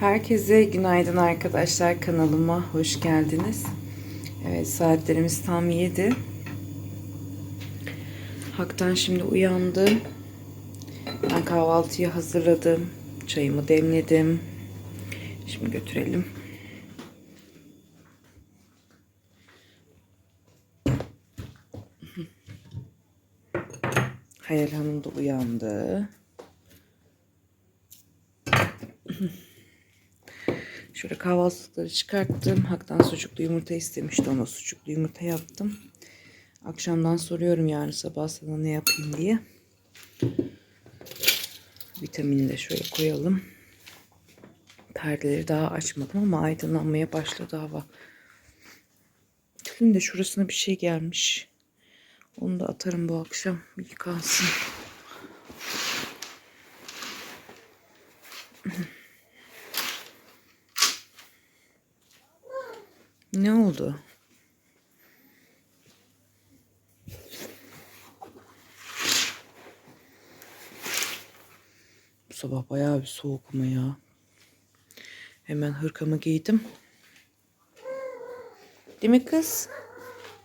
Herkese günaydın arkadaşlar kanalıma hoş geldiniz. Evet saatlerimiz tam 7. Hak'tan şimdi uyandım. Ben kahvaltıyı hazırladım. Çayımı demledim. Şimdi götürelim. Hayal Hanım da uyandı. Şöyle kahvaltılıkları çıkarttım. Hak'tan sucuklu yumurta istemişti. Ona sucuklu yumurta yaptım. Akşamdan soruyorum yarın sabah sana ne yapayım diye. Vitamini de şöyle koyalım. Perdeleri daha açmadım ama aydınlanmaya başladı hava. Şimdi de şurasına bir şey gelmiş. Onu da atarım bu akşam. Yıkansın. Ne oldu? Bu sabah bayağı bir soğuk ama ya. Hemen hırkamı giydim. Değil mi kız?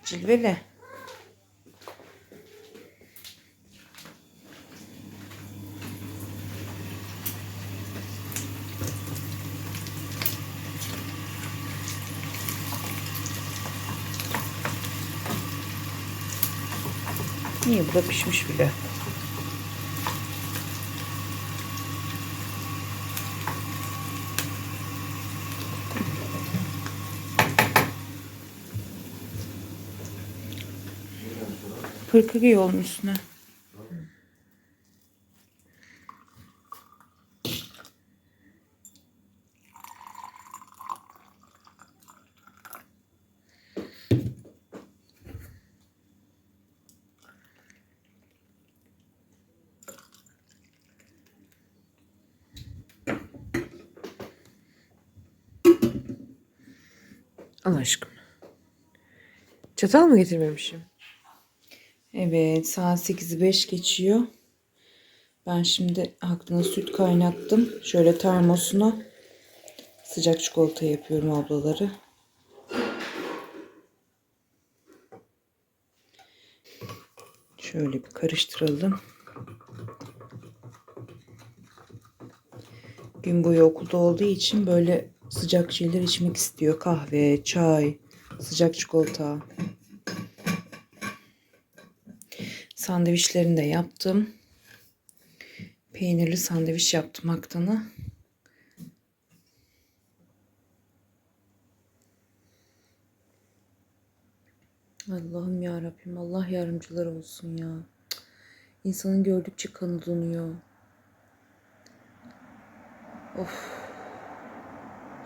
Cilveli. Niye bu da pişmiş bile. Hırkı giy onun üstüne. Aşkım. Çatal mı getirmemişim? Evet saat 8'i 5 geçiyor. Ben şimdi aklına süt kaynattım. Şöyle termosuna sıcak çikolata yapıyorum ablaları. Şöyle bir karıştıralım. Gün boyu okulda olduğu için böyle sıcak şeyler içmek istiyor. Kahve, çay, sıcak çikolata. Sandviçlerini de yaptım. Peynirli sandviç yaptım Aktan'a. Allah'ım ya Rabbim Allah yardımcılar olsun ya. İnsanın gördükçe kanı donuyor. Of.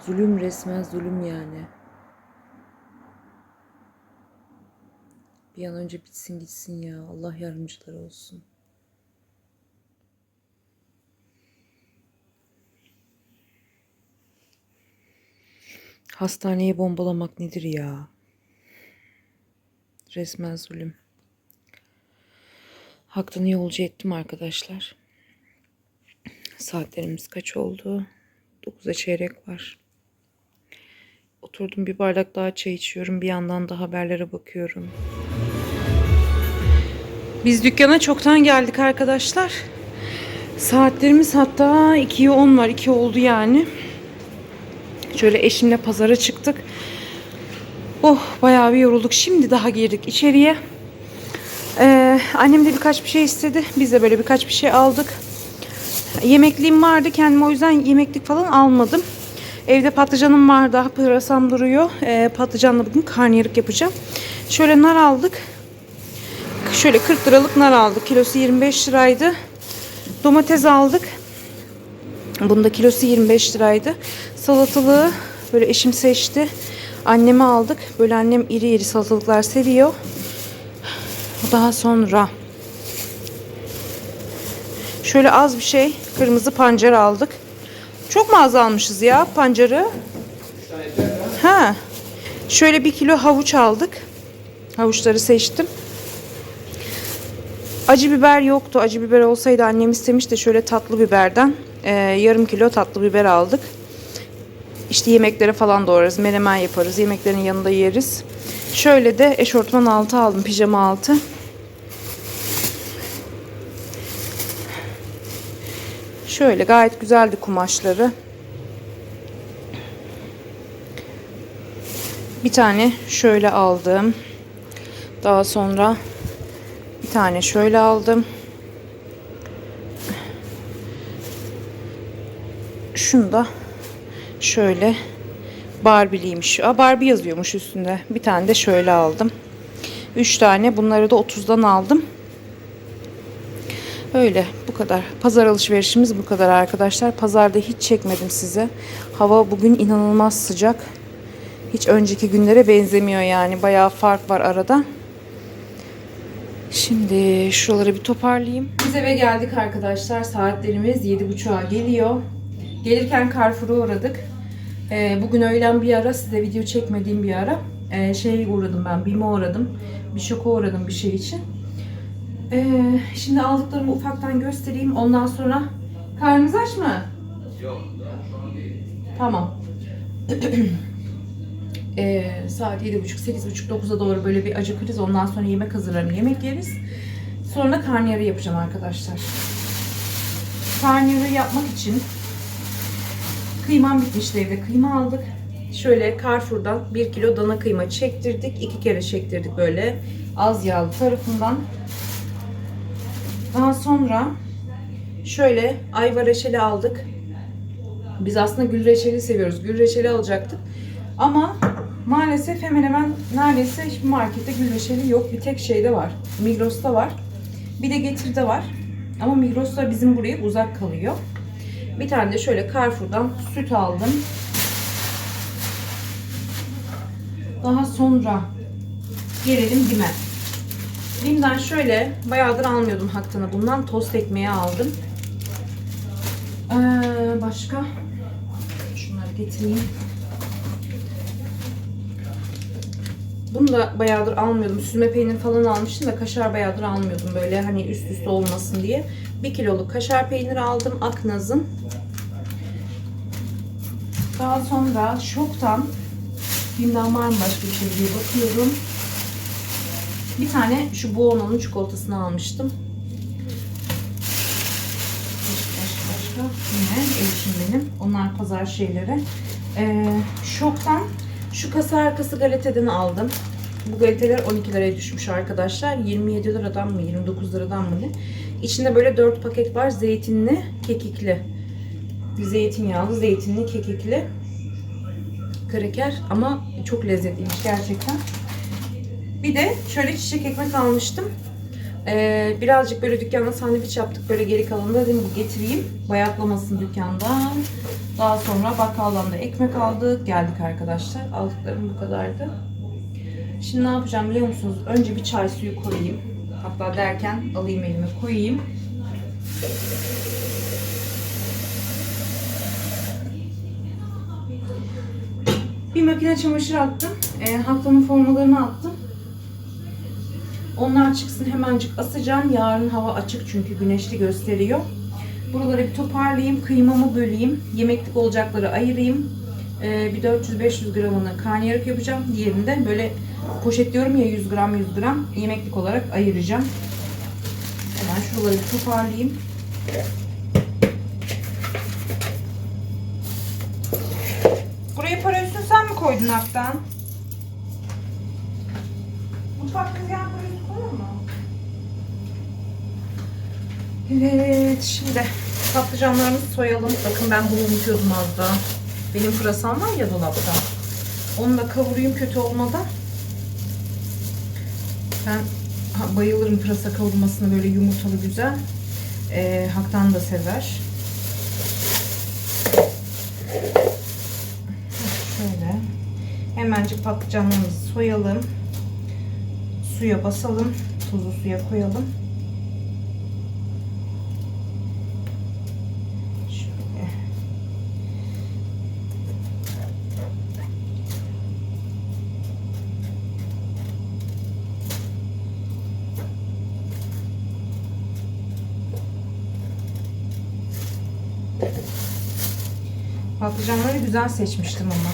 Zulüm resmen zulüm yani. Bir an önce bitsin gitsin ya. Allah yardımcılar olsun. Hastaneyi bombalamak nedir ya? Resmen zulüm. Haktan yolcu ettim arkadaşlar. Saatlerimiz kaç oldu? 9'a çeyrek var. Oturdum bir bardak daha çay içiyorum. Bir yandan da haberlere bakıyorum. Biz dükkana çoktan geldik arkadaşlar. Saatlerimiz hatta 2'ye 10 var. 2 oldu yani. Şöyle eşimle pazara çıktık. Oh bayağı bir yorulduk. Şimdi daha girdik içeriye. Ee, annem de birkaç bir şey istedi. Biz de böyle birkaç bir şey aldık. Yemekliğim vardı. Kendime o yüzden yemeklik falan almadım. Evde patlıcanım var daha pırasam duruyor. Ee, patlıcanla bugün karnıyarık yapacağım. Şöyle nar aldık. Şöyle 40 liralık nar aldık. Kilosu 25 liraydı. Domates aldık. Bunda kilosu 25 liraydı. Salatalığı böyle eşim seçti. Anneme aldık. Böyle annem iri iri salatalıklar seviyor. Daha sonra şöyle az bir şey kırmızı pancar aldık. Çok mu az ya pancarı? Ha. Şöyle bir kilo havuç aldık. Havuçları seçtim. Acı biber yoktu. Acı biber olsaydı annem istemişti şöyle tatlı biberden. e, yarım kilo tatlı biber aldık. İşte yemeklere falan doğrarız. Menemen yaparız. Yemeklerin yanında yeriz. Şöyle de eşortman altı aldım. Pijama altı. Şöyle gayet güzeldi kumaşları. Bir tane şöyle aldım. Daha sonra bir tane şöyle aldım. Şunu da şöyle Barbie'liymiş. Aa, Barbie yazıyormuş üstünde. Bir tane de şöyle aldım. 3 tane. Bunları da 30'dan aldım. Öyle kadar. Pazar alışverişimiz bu kadar arkadaşlar. Pazarda hiç çekmedim size. Hava bugün inanılmaz sıcak. Hiç önceki günlere benzemiyor yani. Bayağı fark var arada. Şimdi şuraları bir toparlayayım. Biz eve geldik arkadaşlar. Saatlerimiz 7.30'a geliyor. Gelirken Carrefour'a uğradık. Ee, bugün öğlen bir ara size video çekmediğim bir ara ee, şey uğradım ben. BİM'e uğradım. Bir şoka uğradım bir şey için. Ee, şimdi aldıklarımı ufaktan göstereyim. Ondan sonra karnınız aç mı? Yok. Tamam. Ee, saat 7.30, 8.30, 9'a doğru böyle bir acıkırız. Ondan sonra yemek hazırlarım, yemek yeriz. Sonra karnıyarı yapacağım arkadaşlar. Karnıyarı yapmak için kıymam bitmişti evde. Kıyma aldık. Şöyle Carrefour'dan 1 kilo dana kıyma çektirdik. 2 kere çektirdik böyle az yağlı tarafından. Daha sonra şöyle ayva reçeli aldık. Biz aslında gül reçeli seviyoruz. Gül reçeli alacaktık. Ama maalesef hemen hemen neredeyse hiçbir markette gül reçeli yok. Bir tek şeyde var. Migros'ta var. Bir de Getir'de var. Ama Migros'ta bizim buraya uzak kalıyor. Bir tane de şöyle Carrefour'dan süt aldım. Daha sonra gelelim Bim'e. Bim'den şöyle bayağıdır almıyordum Haktan'a bundan tost ekmeği aldım. Ee, başka şunları getireyim. Bunu da bayağıdır almıyordum. Süzme peynir falan almıştım da kaşar bayağıdır almıyordum. Böyle hani üst üste olmasın diye. 1 kiloluk kaşar peyniri aldım. Aknaz'ın. Daha sonra şoktan Bim'den var mı başka bir şey diye bakıyorum. Bir tane şu Buono'nun çikolatasını almıştım. Başka başka. Yine erişim benim. Onlar pazar şeyleri. Ee, şoktan şu kasa arkası galeteden aldım. Bu galiteler 12 liraya düşmüş arkadaşlar. 27 liradan mı 29 liradan mı ne? İçinde böyle 4 paket var. Zeytinli, kekikli. Zeytinyağlı, zeytinli, kekikli. Kraker ama çok lezzetliymiş gerçekten. Bir de şöyle çiçek ekmek almıştım. Ee, birazcık böyle dükkanda sandviç yaptık. Böyle geri kalanı da dedim bu getireyim. Bayatlamasın dükkandan. Daha sonra bakkaldan da ekmek aldık. Geldik arkadaşlar. Aldıklarım bu kadardı. Şimdi ne yapacağım biliyor musunuz? Önce bir çay suyu koyayım. Hatta derken alayım elime koyayım. Bir makine çamaşır attım. E, haftanın formalarını attım. Onlar çıksın hemencik asacağım. Yarın hava açık çünkü güneşli gösteriyor. Buraları bir toparlayayım. Kıymamı böleyim. Yemeklik olacakları ayırayım. Ee, bir 400-500 gramını karnıyarık yapacağım. Diğerini de böyle poşetliyorum ya 100 gram 100 gram yemeklik olarak ayıracağım. Hemen şuraları bir toparlayayım. Buraya para üstünü sen mi koydun Aktan? Koyuyor mu? Evet şimdi patlıcanlarımızı soyalım. Bakın ben bunu unutuyordum az daha. Benim pırasam var ya dolapta. Onu da kavurayım kötü olmadan. Ben bayılırım pırasa kavurmasını böyle yumurtalı güzel. Ee, Haktan da sever. Şöyle. Hemencik patlıcanlarımızı soyalım. Suya basalım. Tuzlu suya koyalım. Şöyle. Patlıcanları güzel seçmiştim ama.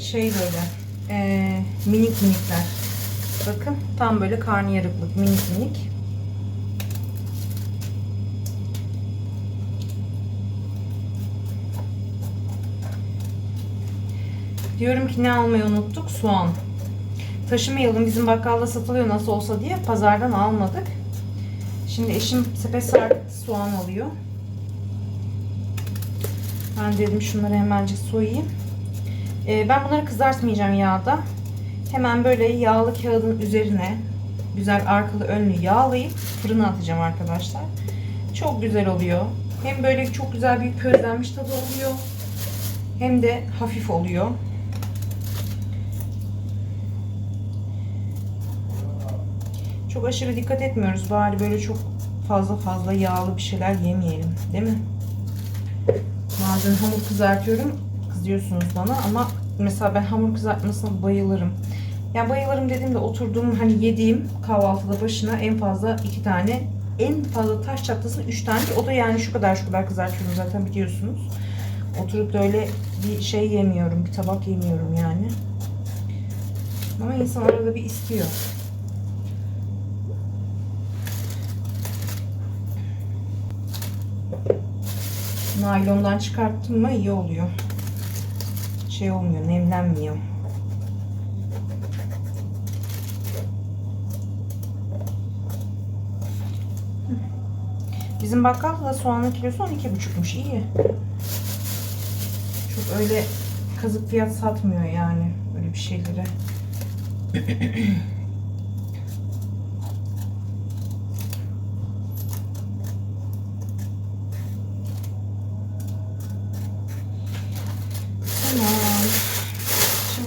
Şey böyle eee, minik minikler. Bakın tam böyle karnıyarıklık minik minik. Diyorum ki ne almayı unuttuk? Soğan. Taşımayalım bizim bakkalda satılıyor nasıl olsa diye pazardan almadık. Şimdi eşim sepet sarkıtı soğan alıyor. Ben dedim şunları hemencik soyayım. Ee, ben bunları kızartmayacağım yağda. Hemen böyle yağlı kağıdın üzerine güzel arkalı önlü yağlayıp fırına atacağım arkadaşlar. Çok güzel oluyor. Hem böyle çok güzel bir közlenmiş tadı oluyor. Hem de hafif oluyor. Çok aşırı dikkat etmiyoruz. Bari böyle çok fazla fazla yağlı bir şeyler yemeyelim. Değil mi? Bazen hamur kızartıyorum. Kızıyorsunuz bana ama mesela ben hamur kızartmasına bayılırım. Ya bayılırım dediğimde oturduğum hani yediğim kahvaltıda başına en fazla iki tane en fazla taş çatlasın üç tane. O da yani şu kadar şu kadar kızartıyorum zaten biliyorsunuz. Oturup da öyle bir şey yemiyorum. Bir tabak yemiyorum yani. Ama insan arada bir istiyor. Naylondan çıkarttım mı iyi oluyor. Şey olmuyor, nemlenmiyor. Bizim bakkalda da soğanın kilosu 12,5'muş. iyi. Çok öyle kazık fiyat satmıyor yani böyle bir şeylere.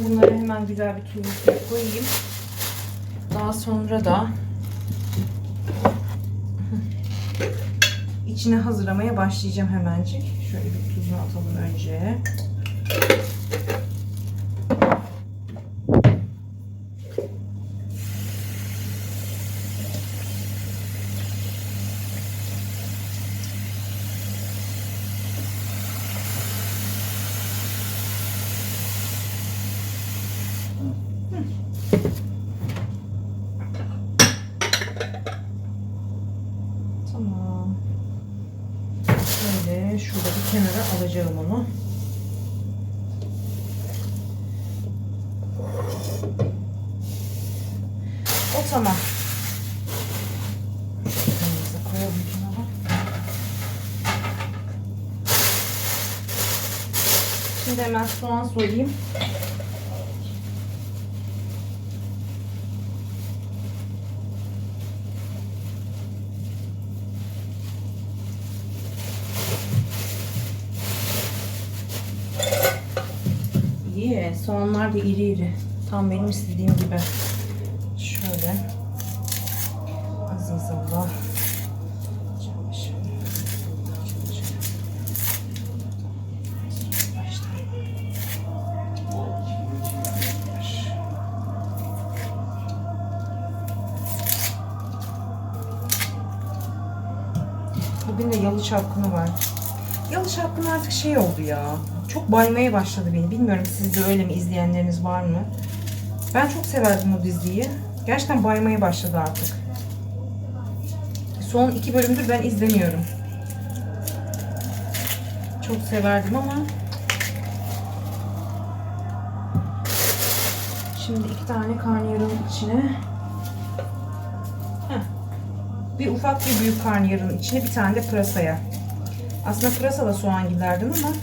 Bunları hemen güzel bir tuzluya koyayım. Daha sonra da içine hazırlamaya başlayacağım hemencik. Şöyle bir tuzunu atalım önce. Tamam. Şöyle şurada bir kenara alacağım onu. O tamam. Şunu koyalım kenara. Şimdi hemen soğan soyayım. İyi. Soğanlar da iri iri. Tam benim istediğim gibi. Şöyle. Aziz Allah. Şöyle şöyle. Çapkını var. Yalı çapkını artık şey oldu ya. Çok baymaya başladı beni. Bilmiyorum sizde öyle mi izleyenleriniz var mı? Ben çok severdim o diziyi. Gerçekten baymaya başladı artık. Son iki bölümdür ben izlemiyorum. Çok severdim ama Şimdi iki tane karnıyarın içine. Bir ufak bir büyük karnıyarın içine bir tane de pırasaya. Aslında pırasa da soğan giderdim ama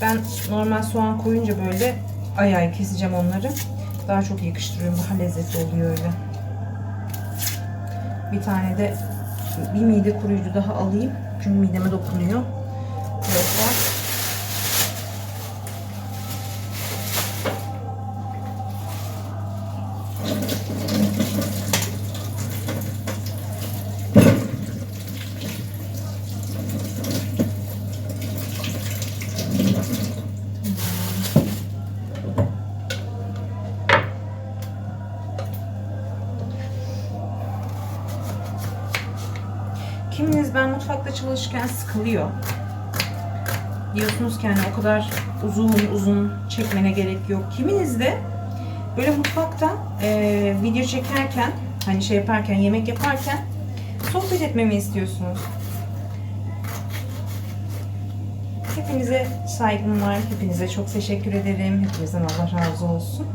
ben normal soğan koyunca böyle ay ay keseceğim onları. Daha çok yakıştırıyorum. Daha lezzetli oluyor öyle. Bir tane de bir mide koruyucu daha alayım. Çünkü mideme dokunuyor. Mutfakta çalışırken sıkılıyor. diyorsunuz ki hani o kadar uzun uzun çekmene gerek yok. Kiminiz de böyle mutfakta e, video çekerken hani şey yaparken yemek yaparken sohbet etmemi istiyorsunuz. Hepinize saygım var. Hepinize çok teşekkür ederim. Hepinizden Allah razı olsun.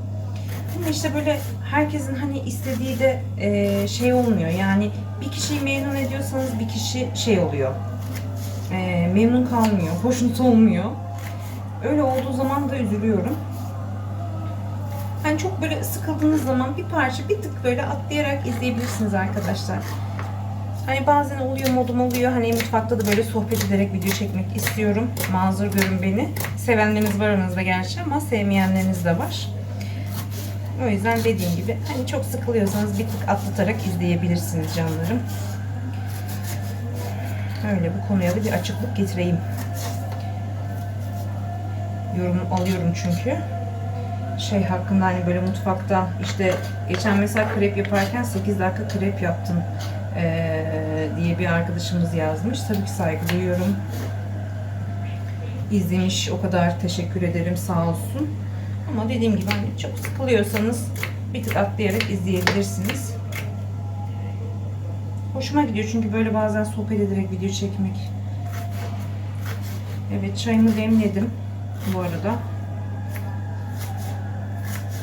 Ama işte böyle herkesin hani istediği de e, şey olmuyor. Yani bir kişiyi memnun ediyorsanız bir kişi şey oluyor. E, memnun kalmıyor. Hoşnut olmuyor. Öyle olduğu zaman da üzülüyorum. Hani çok böyle sıkıldığınız zaman bir parça bir tık böyle atlayarak izleyebilirsiniz arkadaşlar. Hani bazen oluyor modum oluyor. Hani mutfakta da böyle sohbet ederek video çekmek istiyorum. Mazur görün beni. Sevenleriniz var aranızda gerçi ama sevmeyenleriniz de var. O yüzden dediğim gibi hani çok sıkılıyorsanız bir tık atlatarak izleyebilirsiniz canlarım. Öyle bu konuya da bir açıklık getireyim. Yorum alıyorum çünkü. Şey hakkında hani böyle mutfakta işte geçen mesela krep yaparken 8 dakika krep yaptım eee, diye bir arkadaşımız yazmış. Tabii ki saygı duyuyorum. İzlemiş o kadar teşekkür ederim sağ olsun. Ama dediğim gibi hani çok sıkılıyorsanız bir tık atlayarak izleyebilirsiniz. Hoşuma gidiyor çünkü böyle bazen sohbet ederek video çekmek. Evet çayımı demledim bu arada.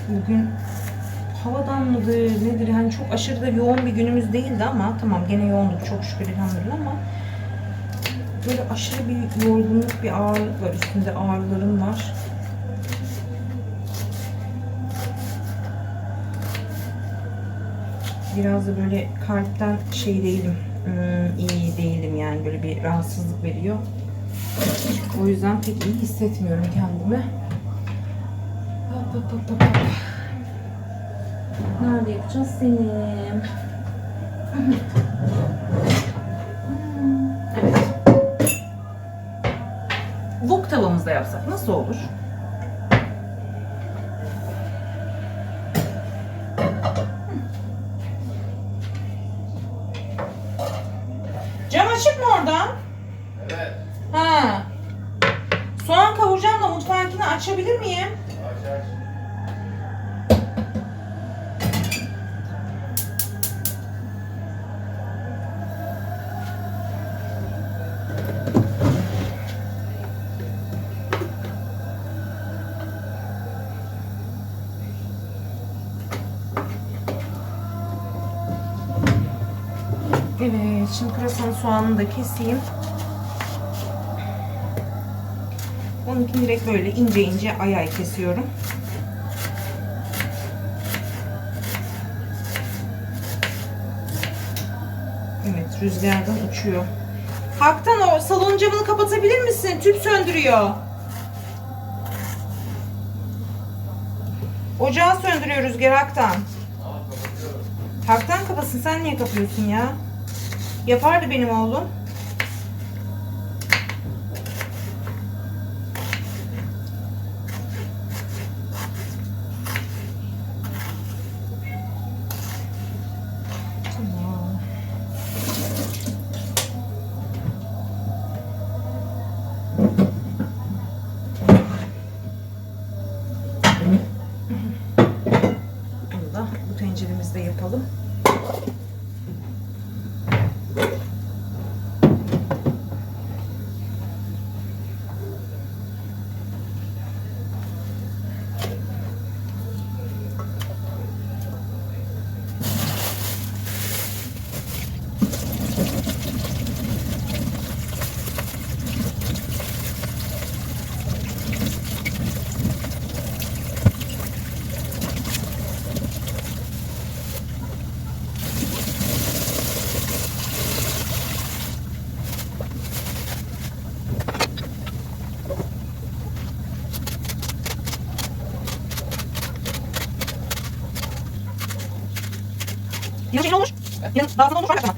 Bugün havadan mıdır nedir hani çok aşırı da yoğun bir günümüz değildi ama tamam gene yoğunduk çok şükür elhamdülillah ama böyle aşırı bir yorgunluk bir ağırlık var üstünde ağrılarım var. Biraz da böyle kalpten şey değilim, hmm, iyi değilim yani böyle bir rahatsızlık veriyor. O yüzden pek iyi hissetmiyorum kendimi. Hop hop hop hop. Nerede yapacağız seni? Evet. Wok tavamızda yapsak nasıl olur? Açık mı orada? Evet. Ha. Soğan kavuracağım da mutfağınkini açabilir miyim? Aç aç. Evet, şimdi pırasanın soğanını da keseyim. Onunkini direkt böyle ince ince ay ay kesiyorum. Evet, rüzgardan uçuyor. Haktan o salon camını kapatabilir misin? Tüp söndürüyor. Ocağı söndürüyor rüzgar Haktan. Haktan kapatsın sen niye kapıyorsun ya? Yapardı benim oğlum. Tenceremizde yapalım. Yine şey ne olur? Yine daha fazla olur fark etmem.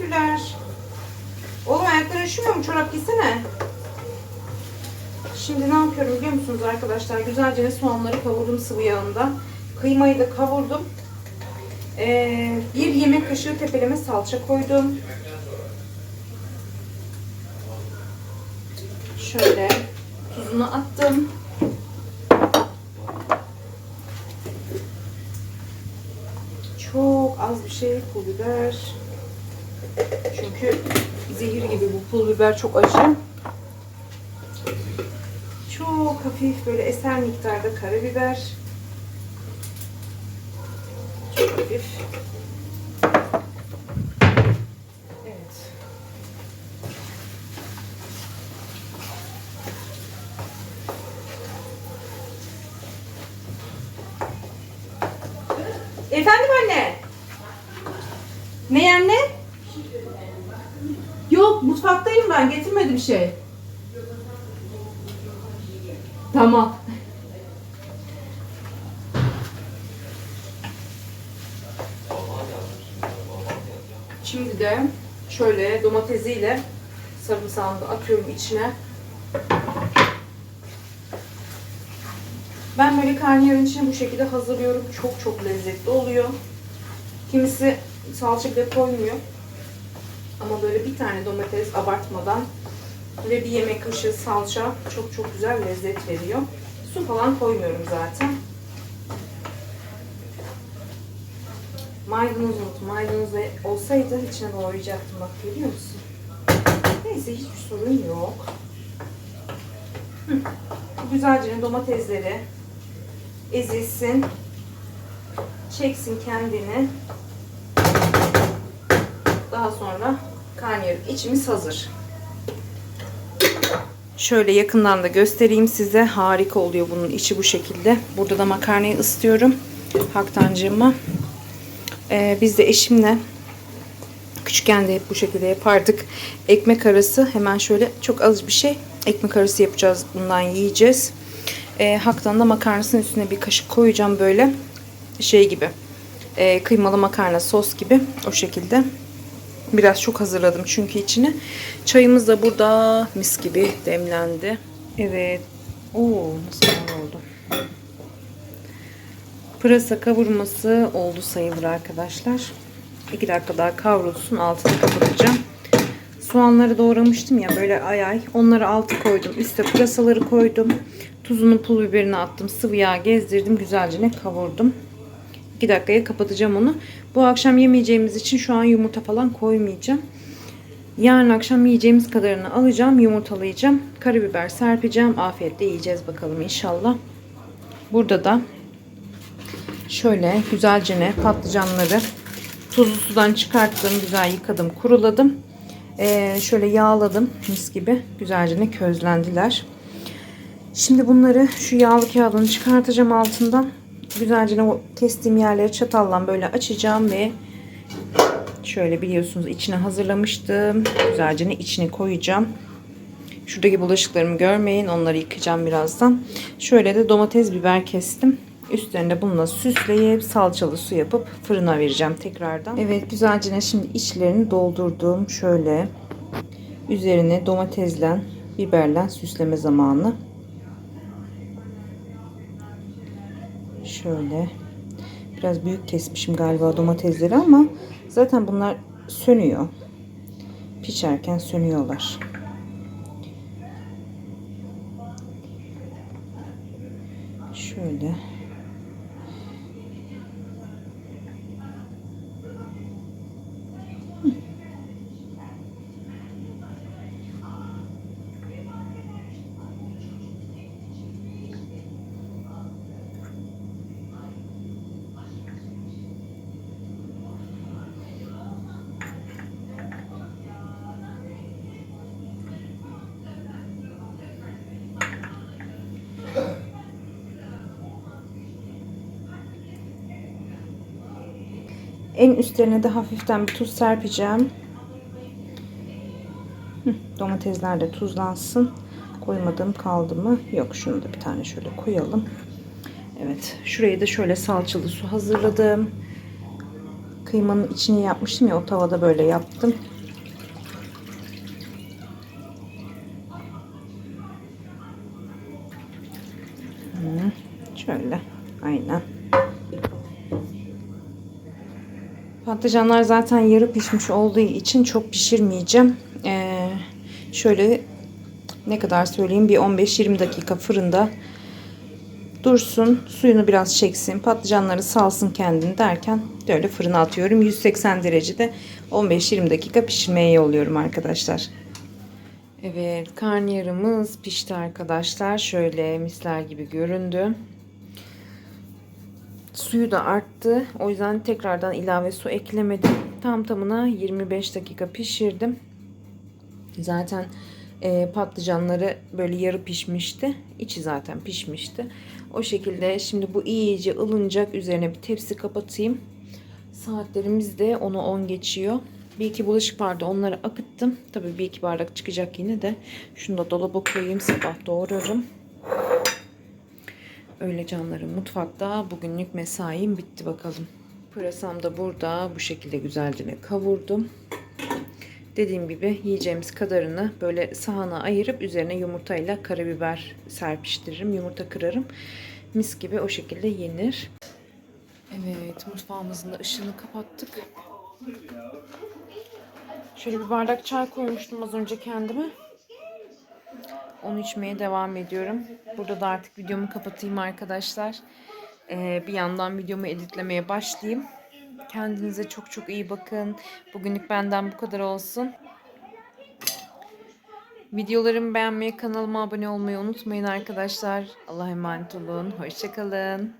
Teşekkürler. Oğlum ayakların üşümüyor mu? Çorap giysene. Şimdi ne yapıyorum biliyor musunuz arkadaşlar? Güzelce soğanları kavurdum sıvı yağında. Kıymayı da kavurdum. Ee, bir yemek kaşığı tepeleme salça koydum. Şöyle tuzunu attım. Çok az bir şey pul biber. Çünkü zehir gibi bu pul biber çok acı. Çok hafif böyle eser miktarda karabiber. Çok hafif. Efendim anne? Ne anne? Yok mutfaktayım ben getirmedim şey. Tamam. Şimdi de şöyle domatesiyle sarımsağını atıyorum içine. Ben böyle karnıyarın içine bu şekilde hazırlıyorum. Çok çok lezzetli oluyor. Kimisi salça bile koymuyor. Ama böyle bir tane domates abartmadan ve bir yemek kaşığı salça çok çok güzel lezzet veriyor. Su falan koymuyorum zaten. Maydanoz unuttum. Maydanoz da olsaydı içine doğrayacaktım bak görüyor musun? Neyse hiçbir sorun yok. Hı. Güzelce domatesleri ezilsin. Çeksin kendini. Daha sonra karnıyarık içimiz hazır. Şöyle yakından da göstereyim size. Harika oluyor bunun içi bu şekilde. Burada da makarnayı ısıtıyorum. Haktancığıma. Ee, biz de eşimle küçükken de hep bu şekilde yapardık. Ekmek arası hemen şöyle çok az bir şey ekmek arası yapacağız. Bundan yiyeceğiz. Ee, Haktan da makarnasının üstüne bir kaşık koyacağım böyle. Şey gibi. Ee, kıymalı makarna sos gibi. O şekilde. Biraz çok hazırladım çünkü içine. Çayımız da burada mis gibi demlendi. Evet. Oo nasıl oldu. Pırasa kavurması oldu sayılır arkadaşlar. 2 dakika daha kavrulsun. Altını kapatacağım. Soğanları doğramıştım ya böyle ay ay. Onları altı koydum. Üste pırasaları koydum. Tuzunu pul biberini attım. Sıvı yağ gezdirdim. Güzelce ne kavurdum. 2 dakikaya kapatacağım onu. Bu akşam yemeyeceğimiz için şu an yumurta falan koymayacağım. Yarın akşam yiyeceğimiz kadarını alacağım. Yumurtalayacağım. Karabiber serpeceğim. Afiyetle yiyeceğiz bakalım inşallah. Burada da şöyle güzelce ne patlıcanları tuzlu sudan çıkarttım. Güzel yıkadım. Kuruladım. Ee, şöyle yağladım. Mis gibi. Güzelce ne közlendiler. Şimdi bunları şu yağlı kağıdını çıkartacağım altından. Güzelce o kestiğim yerleri çatalla böyle açacağım ve şöyle biliyorsunuz içine hazırlamıştım. Güzelce içine koyacağım. Şuradaki bulaşıklarımı görmeyin. Onları yıkayacağım birazdan. Şöyle de domates biber kestim. Üstlerine bununla süsleyip salçalı su yapıp fırına vereceğim tekrardan. Evet güzelce şimdi içlerini doldurdum. Şöyle üzerine domatesle biberle süsleme zamanı. Şöyle. Biraz büyük kesmişim galiba domatesleri ama zaten bunlar sönüyor. Pişerken sönüyorlar. Şöyle. En üstlerine de hafiften bir tuz serpeceğim. Domatesler de tuzlansın. Koymadığım kaldı mı? Yok şunu da bir tane şöyle koyalım. Evet şuraya da şöyle salçalı su hazırladım. kıymanın içini yapmıştım ya o tavada böyle yaptım. Hı, Şöyle. Aynen. Patlıcanlar zaten yarı pişmiş olduğu için çok pişirmeyeceğim. Ee, şöyle ne kadar söyleyeyim bir 15-20 dakika fırında dursun. Suyunu biraz çeksin. Patlıcanları salsın kendini derken böyle fırına atıyorum. 180 derecede 15-20 dakika pişirmeye yolluyorum arkadaşlar. Evet karnıyarımız pişti arkadaşlar. Şöyle misler gibi göründü. Suyu da arttı. O yüzden tekrardan ilave su eklemedim. Tam tamına 25 dakika pişirdim. Zaten e, patlıcanları böyle yarı pişmişti. İçi zaten pişmişti. O şekilde şimdi bu iyice ılınacak. Üzerine bir tepsi kapatayım. Saatlerimiz de 10'u 10 geçiyor. Bir iki bulaşık vardı onları akıttım. Tabii bir iki bardak çıkacak yine de. Şunu da dolaba koyayım sabah doğrarım. Öyle canlarım mutfakta bugünlük mesaim bitti bakalım. Pırasam da burada bu şekilde güzelce kavurdum. Dediğim gibi yiyeceğimiz kadarını böyle sahana ayırıp üzerine yumurtayla karabiber serpiştiririm. Yumurta kırarım. Mis gibi o şekilde yenir. Evet mutfağımızın da ışığını kapattık. Şöyle bir bardak çay koymuştum az önce kendime. Onu içmeye devam ediyorum. Burada da artık videomu kapatayım arkadaşlar. Ee, bir yandan videomu editlemeye başlayayım. Kendinize çok çok iyi bakın. Bugünlük benden bu kadar olsun. Videolarımı beğenmeyi, kanalıma abone olmayı unutmayın arkadaşlar. Allah'a emanet olun. Hoşçakalın.